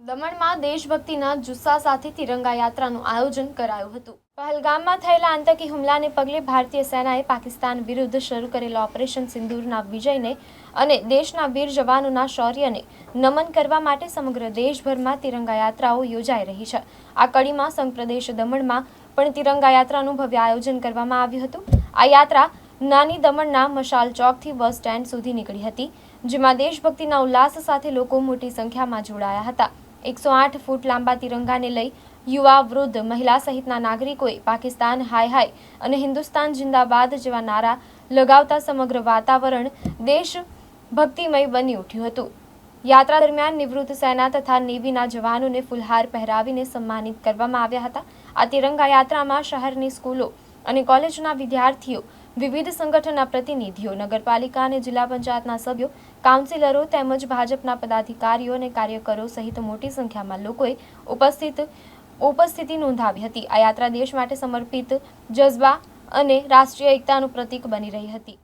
દમણમાં દેશભક્તિના જુસ્સા સાથે તિરંગા યાત્રાનું આયોજન કરાયું હતું. પહલગામમાં થયેલા આતંકી હુમલાને પગલે ભારતીય સેનાએ પાકિસ્તાન વિરુદ્ધ શરૂ કરેલા ઓપરેશન સિંદૂરના વિજયને અને દેશના વીર જવાનોના શૌર્યને નમન કરવા માટે સમગ્ર દેશભરમાં તિરંગા યાત્રાઓ યોજાઈ રહી છે. આ કડીમાં સંઘ પ્રદેશ દમણમાં પણ તિરંગા યાત્રાનું ભવ્ય આયોજન કરવામાં આવ્યું હતું. આ યાત્રા નાની દમણના મશાલ ચોકથી બસ સ્ટેન્ડ સુધી નીકળી હતી, જેમાં દેશભક્તિના ઉલ્લાસ સાથે લોકો મોટી સંખ્યામાં જોડાયા હતા. એકસો આઠ ફૂટ લાંબા તિરંગાને લઈ યુવા વૃદ્ધ મહિલા સહિતના નાગરિકોએ પાકિસ્તાન હાય હાય અને હિન્દુસ્તાન જિંદાબાદ જેવા નારા લગાવતા સમગ્ર વાતાવરણ દેશ ભક્તિમય બની ઉઠ્યું હતું. યાત્રા દરમિયાન નિવૃત્ત સેના તથા નેવીના જવાનોને ફુલહાર પહેરાવીને સન્માનિત કરવામાં આવ્યા હતા. આ તિરંગા યાત્રામાં શહેરની સ્કૂલો અને કોલેજના વિદ્યાર્થીઓ, વિવિધ સંગઠનના પ્રતિનિધિઓ, નગરપાલિકા અને જિલ્લા પંચાયતના સભ્યો, કાઉન્સિલરો તેમજ ભાજપના પદાધિકારીઓ અને કાર્યકરો સહિત મોટી સંખ્યામાં લોકોએ ઉપસ્થિત, ઉપસ્થિતિ નોંધાવી હતી. આ યાત્રા દેશ માટે સમર્પિત જજ્બા અને રાષ્ટ્રીય એકતાનું પ્રતીક બની રહી હતી.